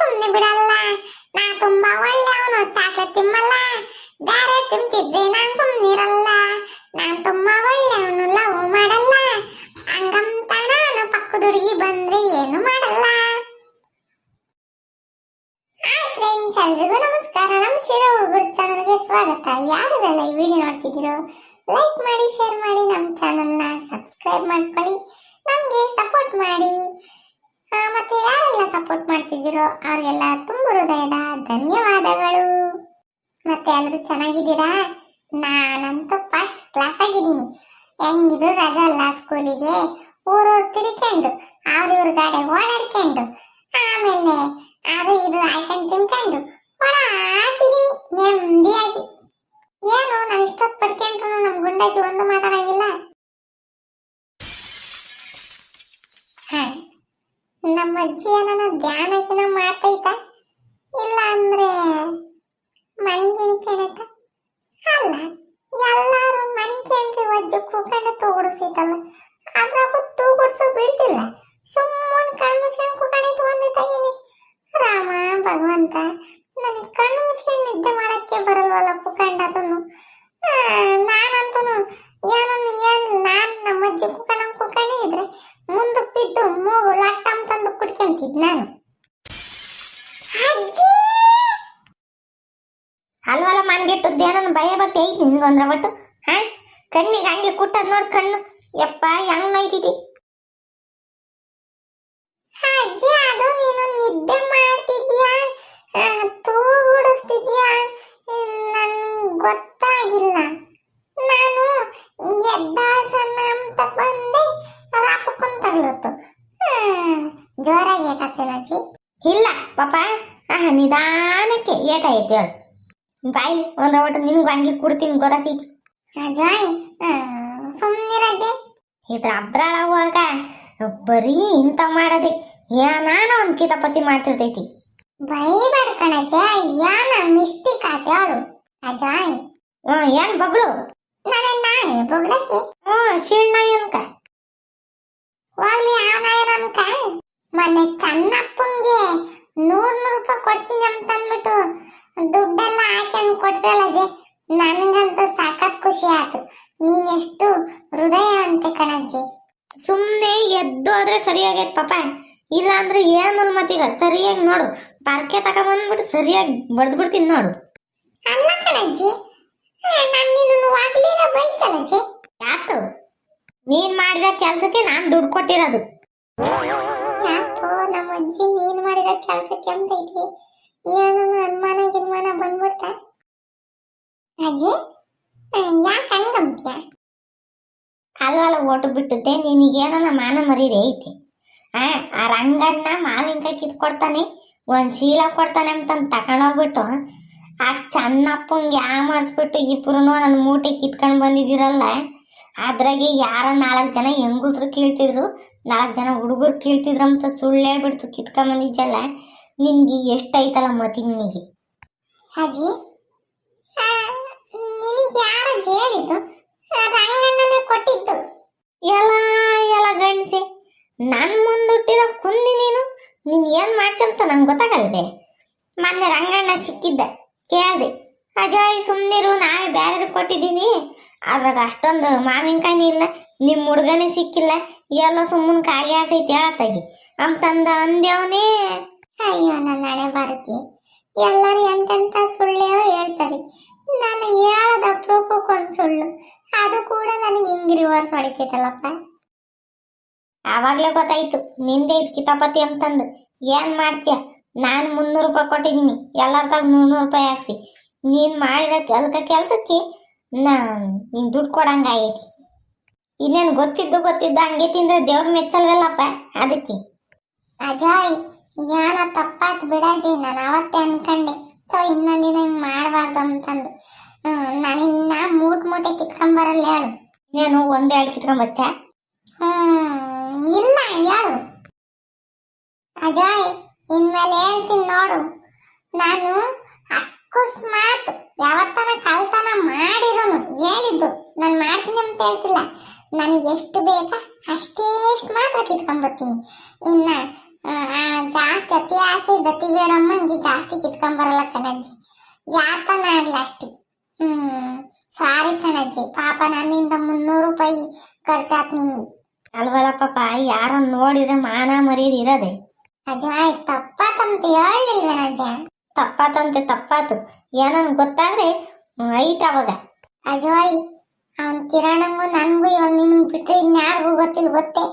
ಸುಮ್ನೆ ಬಿಡಲ್ಲ. ನಾ ತುಂಬಾ ಒಳ್ಳೆಯವನು ಚಾಕ್ಲೇಟ್ ತಿಮ್ಮಲ್ಲ. ಬ್ಯಾರೆ ತಿಂತಿದ್ರೆ ನಾನ್ ಇರಲ್ಲ. ನಾನ್ ತುಂಬಾ ಒಳ್ಳೆಯವನು ಲವ್ ಮಾಡಲ್ಲ. ಹಂಗಂತ ನಾನು ಪಕ್ಕದ ಹುಡುಗಿ ಬಂದ್ರೆ ಏನು ಮಾಡಲ್ಲ. ಫ್ರೆಂಡ್ಸ್ ಎಲ್ರಿಗೂ ನಮಸ್ಕಾರ. ನಮ್ಮ ಶಿರ ಹುಡುಗರು ಚಾನಲ್ಗೆ ಸ್ವಾಗತ. ಯಾರೆಲ್ಲ ಈ ವಿಡಿಯೋ ನೋಡ್ತಿದ್ದೀರೋ ಲೈಕ್ ಮಾಡಿ ಶೇರ್ ಮಾಡಿ ನಮ್ಮ ಚಾನಲ್ನ ಸಬ್ಸ್ಕ್ರೈಬ್ ಮಾಡ್ಕೊಳ್ಳಿ. ನಮಗೆ ಸಪೋರ್ಟ್ ಮಾಡಿ. ಮಾಡ್ತಿದ್ದೀರೋ ಅವ್ರಿಗೆಲ್ಲ ತುಂಬ ಹೃದಯದ ಧನ್ಯವಾದಗಳು. ಮತ್ತೆ ಎಲ್ಲರೂ ಚೆನ್ನಾಗಿದ್ದೀರಾ? ನಾನಂತೂ ಫಸ್ಟ್ ಕ್ಲಾಸ್ ಆಗಿದ್ದೀನಿ. ಹೆಂಗಿದ್ರು ರಜಾ ಅಲ್ಲ ಸ್ಕೂಲಿಗೆ ಊರೂರು ತಿರ್ಕೊಂಡು, ಅವ್ರಿವ್ರ ಗಾಡಿ ಓಡಾಡ್ಕೊಂಡು, ಆಮೇಲೆ ಅದು ಇದು ಆಯ್ಕೊಂಡು ತಿನ್ಕೊಂಡು ಓಡಾಡ್ತಿದ್ದೀನಿ ನೆಮ್ಮದಿಯಾಗಿ. ಏನು, ನಾನು ಇಷ್ಟೊತ್ತು ಪಡ್ಕೊಂಡ್ರು ನಮ್ಮ ಗುಂಡಾಜಿ ಒಂದು ಮಾತಾಡಂಗಿಲ್ಲ ಹಾ ನಮ್ಮ ಅಜ್ಜಿ ಏನನ ಧ್ಯಾನಕಿನ ಮಾಡ್ತೈತ? ಇಲ್ಲ ಅಂದ್ರೆ ಮನ್ಗಿನ ಕಣತ? ಅಲ್ಲ, ಎಲ್ಲಾರು ಮನ್ಕೆಂಡ್ರಿ ವಜ್ಜು ಕೂಕಂಡ ತೂಗುಡಿಸೈತಲ್ಲ ಅದ್ರಾಗೂ ಕೊಡ್ಸೋ ಬೀಳ್ತಿಲ್ಲ. ಸುಮ್ಮನೆ ಕಣ್ಣು ಮುಚ್ಕೊಂಡು ಕೂಕಂಡಿತ್ತು ತಗೊಂಡಿದ್ದೀನಿ ರಾಮ, ಭಗವಂತ ನನಗೆ ಕಣ್ಣು ಮುಚ್ಕೊಂಡು ನಿದ್ದೆ ಮಾಡಕ್ಕೆ ಬರಲ್ವಲ್ಲ ಕೂಕಂಡ ಅದನ್ನು? ನಾನಂತೂ ನಾನು ಅಜ್ಜಿ! ಅಲ್ವಲ್ಲ ಮನ್ಗೆಟ್ಟದ್ದು ಏನನ್ನ ಭಯ ಬರ್ತಿ ಐತಿ ನಿನ್ಗೊಂದ್ರ ಒಟ್ಟು? ಹಾ? ಕಣ್ಣಿಗೆ ಹಂಗೆ ಕುಟ್ಟದ್ ನೋಡ್ ಕಣ್ಣು. ಯಪ್ಪ ಹೆಂಗ್ ನೋಯ್ತಿದಿ? ಅಜ್ಜಿ ಅದು ನೀನು ನಿದ್ದೆ ಮಾಡ್ತಿದ್ಯಾ? ತೂಗುಡಿಸ್ತಿದ್ಯಾ? ನನ್ಗೆ ಗೊತ್ತಾಗಿಲ್ಲ. ಅಜ್ಜಿ ಇಲ್ಲ ಪಾಪ ಆಹ ನಿಧಾನಕ್ಕೆ ಏಟ ಐತೆ ಹೇಳು. ಬಾಯಿ ಒಂದು ಒಟ್ಟು ನಿಮ್ಗೆ ಹಂಗೆ ಕುಡ್ತೀನಿ ಗೊತ್ತಾಗ್ತೈತಿ ಅಜಾಯ್ ಸುಮ್ಮನಿರಜ್ಜಿ ಇದ್ರ ಅದ್ರಾಳಾಗುವಾಗ ಬರೀ ಇಂಥ ಮಾಡದೆ ಏನಾನ ಒಂದು ಕಿತಾಪತಿ ಮಾಡ್ತಿರ್ತೈತಿ. ಬೈಬೇಡ ಕಣಜ್ಜ ಯಾನ ಮಿಸ್ಟಿಕ್ ಆತ್ಯಾಳು ಅಜಾಯ್ ಹ್ಮ್ ಏನ್ ಬಗಳು? ನನ್ನ ನಾಯಿ ಬೊಗ್ಲಕ್ಕೆ. ಹ್ಮ್ ಶೀಳ್ನ ಅನ್ಕ ಹೋಗ್ಲಿ ಯಾವನಾಯನನ್ಕ ಮೊನ್ನೆ ಚನ್ನಪ್ಪಂಗೆ ನೂರ್ ನೂರ್ ರೂಪಾಯಿ ಕೊಡ್ತೀನಿ ಅಂತ ಅಂದ್ಬಿಟ್ಟು ದುಡ್ಡೆಲ್ಲ ಹಾಕ್ಯಂಡ್ ಕೊಡ್ಸಲ್ಲ ಅಜಯ್? ನನಗಂತ ಸಾಕತ್ ಖುಷಿ ಆಯ್ತು. ನೀನೆಷ್ಟು ಹೃದಯವಂತೆ ಕಣಜ್ಜಿ. ಸುಮ್ಮನೆ ಎದ್ದು ಹೋದ್ರೆ ಸರಿಯಾಗೈತ್ ಪಾಪ. ಇಲ್ಲ ಅಂದ್ರೆ ಏನು ಮತ್ತೀಗ ಸರಿಯಾಗಿ ನೋಡು. ಪಾರ್ಕೆ ತಗೊಂಬಂದ್ಬಿಟ್ಟು ಸರಿಯಾಗಿ ಬಡ್ದ್ಬಿಡ್ತೀನಿ ನೋಡು. ಅಲ್ಲ ಕಣಜ್ಜಿ. ನಾನು ನಿನ್ನನ್ನು ವಾಗ್ಲಿನ ಬೈತಲ್ಲ ಜೆ ಯಾತು? ನೀನ್ ಮಾಡಿದ ಕೆಲ್ಸಕ್ಕೆ ನಾನ್ ದುಡ್ಡು ಕೊಟ್ಟಿರೋದು. ಯಾಕೋ ನಮ್ಮ ಅಜ್ಜಿ, ನೀನ್ ಮಾಡಿರೋ ಕೆಲಸಕ್ಕೆ ಅಂತ ಐತಿ ಏನೋ ಅನುಮಾನ ಗಿನ್ಮಾನ ಬಂದ್ಬಿಡ್ತಾ. ಅಜ್ಜಿ ಯಾಕೆ ಹಂಗಂತ್ಯ ಅಲ್ವಲ್ಲ ಓಟು ಬಿಟ್ಟಿದ್ದೆ ನಿನಗೇನೋ ಮಾನ ಮರೀರಿ ಐತಿ. ಆ ಆ ರಂಗಣ್ಣ ಮಾವಿನಕಾಯಿ ಕಿತ್ಕೊಡ್ತಾನೆ, ಒಂದ್ ಶೀಲ ಕೊಡ್ತಾನೆ ಅಂತಂದು ತಕೊಂಡೋಗ್ಬಿಟ್ಟು, ಆ ಚನ್ನಪ್ಪಂಗೆ ಯಾಮಾರಿಸ್ಬಿಟ್ಟು ಇಬ್ಬರು ನನ್ನ ಮೂಟೆ ಕಿತ್ಕೊಂಡು ಬಂದಿದ್ದೀರಲ್ಲ ಅದ್ರಾಗೆ ಯಾರ ನಾಲ್ಕು ಜನ ಹೆಂಗಸ್ರು ಕೀಳ್ತಿದ್ರು ನಾಲ್ಕು ಜನ ಹುಡುಗರು ಕೀಳ್ತಿದ್ರಂತ ಸುಳ್ಳೇ ಬಿಡ್ತು ಕಿತ್ಕೊಂಡ್ ಬಂದಿದ್ದಲ್ಲ ನಿನ್ಗೆ ಎಷ್ಟೈತಲ್ಲ ಮತಿ ನಿನಗೆ ಅಜ್ಜಿ ನಿನಗೆ ಯಾರು ಹೇಳಿದ್ದು? ರಂಗಣ್ಣನೇ ಕೊಟ್ಟಿದ್ದು. ಎಲ್ಲ ಎಲ್ಲ ಗಣಸೆ ನನ್ನ ಮುಂದುಟ್ಟಿರೋ ಕುಂದಿ ನೀನು ನೀನು ಏನು ಮಾಡ್ಸಂತ ನಂಗೆ ಗೊತ್ತಾಗಲ್ವೇ? ಮೊನ್ನೆ ರಂಗಣ್ಣ ಸಿಕ್ಕಿದ್ದೆ ಕೇಳ್ದೆ. ಅಜಯ್ ಸುಮ್ಮನಿರು ನಾವೇ ಬೇರೆ ಕೊಟ್ಟಿದ್ದೀವಿ ಅದ್ರಾಗ ಅಷ್ಟೊಂದು ಮಾವಿನಕಾಯಿ ಇಲ್ಲ ನಿಮ್ಮ ಹುಡುಗನೇ ಸಿಕ್ಕಿಲ್ಲ. ಎಲ್ಲ ಸುಮ್ಮನೆ ಕಾಯಿ ಆಡ್ಸೈತಿ ಹೇಳತ್ತಾಗಿ ತಂದ ಅಂದೇವನೇ ಅಯ್ಯೋ ನನ್ನ ಹಣೆ ಬಾರತಿ ಎಲ್ಲರೂ ಎಂತೆಂತ ಸುಳ್ಳೇ ಹೇಳ್ತಾರೆ. ನಾನು ಹೇಳದ ಅಪರೂಪಕ್ಕೊಂದು ಸುಳ್ಳು. ಅದು ಕೂಡ ನನಗೆ ಹಿಂಗ್ ರಿವರ್ಸ್ ಹೊಡಿತೈತಲ್ಲಪ್ಪ. ಆವಾಗಲೇ ಗೊತ್ತಾಯ್ತು ನಿಂದೆ ಇದು ಕಿತಾಪತಿ ಅಂತಂದು. ಏನು ಮಾಡ್ತೀಯ? ನಾನು ಮುನ್ನೂರು ರೂಪಾಯಿ ಕೊಟ್ಟಿದ್ದೀನಿ. ಎಲ್ಲರ ತಾಗ ನೂರು ನೂರು ರೂಪಾಯಿ ಹಾಕ್ಸಿ. ನೀನು ಮಾಡಿರೋ ಕೆಲಸ ಕೆಲಸಕ್ಕೆ ನಾನು ನೀನು ದುಡ್ಡು ಕೊಡಂಗಾಗೈತಿ ಇನ್ನೇನು ಗೊತ್ತಿದ್ದು ಗೊತ್ತಿದ್ದ ಹಂಗೆ ತಿಂದ್ರೆ ದೇವ್ರ ಮೆಚ್ಚಲ್ವಲ್ಲಪ್ಪ? ಅದಕ್ಕೆ. ಅಜಾಯ್ ಏನ ತಪ್ಪಾತ್ ಬಿಡಾಜಿ ನಾನು ಅವತ್ತೇ ಅನ್ಕಂಡೆ. ಸೊ ಇನ್ನೊಂದು ದಿನ ಹಿಂಗೆ ಮಾಡಬಾರ್ದು ಅಂತಂದು. ನಾನಿನ್ನ ಮೂಟ್ ಮೂಟೆ ಕಿತ್ಕೊಂಬರಲ್ಲ ಹೇಳು. ನೀನು ಒಂದೇ ಹೇಳಿ ಕಿತ್ಕೊಂಬಚ್ಚ? ಹ್ಞೂ ಇಲ್ಲ ಹೇಳು. ಅಜಾಯ್ ಇನ್ಮೇಲೆ ಹೇಳ್ತೀನಿ ನೋಡು. ನಾನು ಅಕಸ್ಮಾತ್ ಯಾವತ್ತನ ಕಳ್ತನ ಮಾಡಿರೋನು ಹೇಳಿದ್ದು. ನಾನು ಮಾಡ್ತೀನಿ ಅಂತ ಹೇಳ್ತಿಲ್ಲ. ನನಗೆ ಎಷ್ಟು ಬೇಕಾ ಅಷ್ಟೇಷ್ಟು ಮಾತ್ರ ಕಿತ್ಕೊಂಡ್ಬರ್ತೀನಿ ಇನ್ನ ಜಾಸ್ತಿ ಅತಿ ಆಸೆ ಗತಿಗೇಡಮ್ಮಂಗೆ ಜಾಸ್ತಿ ಕಿತ್ಕೊಂಬರಲ್ಲ ಕಣಜ್ಜಿ. ಯಾತನ ಆಗ್ಲಿ ಅಷ್ಟಿ. ಹ್ಮ್ ಸಾರಿ ಕಣಜ್ಜಿ. ಪಾಪ ನನ್ನಿಂದ ಮುನ್ನೂರು ರೂಪಾಯಿ ಖರ್ಚಾತ್ ನಿಂಗೆ. ಅಲ್ವಲ್ಲ ಪಾಪ ಯಾರನ್ನ ನೋಡಿದ್ರೆ ಮಾನ ಮರ್ಯಾದೆ ಇರೋದೆ. ಅಜ್ವಾಯ್ ತಪ್ಪಾತಂತ ಹೇಳಿಲ್ವೇನಜ್ಜ ತಪ್ಪಾತಂತೆ ತಪ್ಪಾತು. ಏನನ್ ಗೊತ್ತಾದ್ರೆ ಐತ ಅವಾಗ. ಅಜವಾಯಿ ಅವನ್ ಕಿರಣಂಗು ನನಗೂ ಇವಾಗ ನಿನ್ ಬಿಟ್ರೆ ಇನ್ಯಾರಿಗೂ ಗೊತ್ತಿಲ್ಲ, ಗೊತ್ತೇ?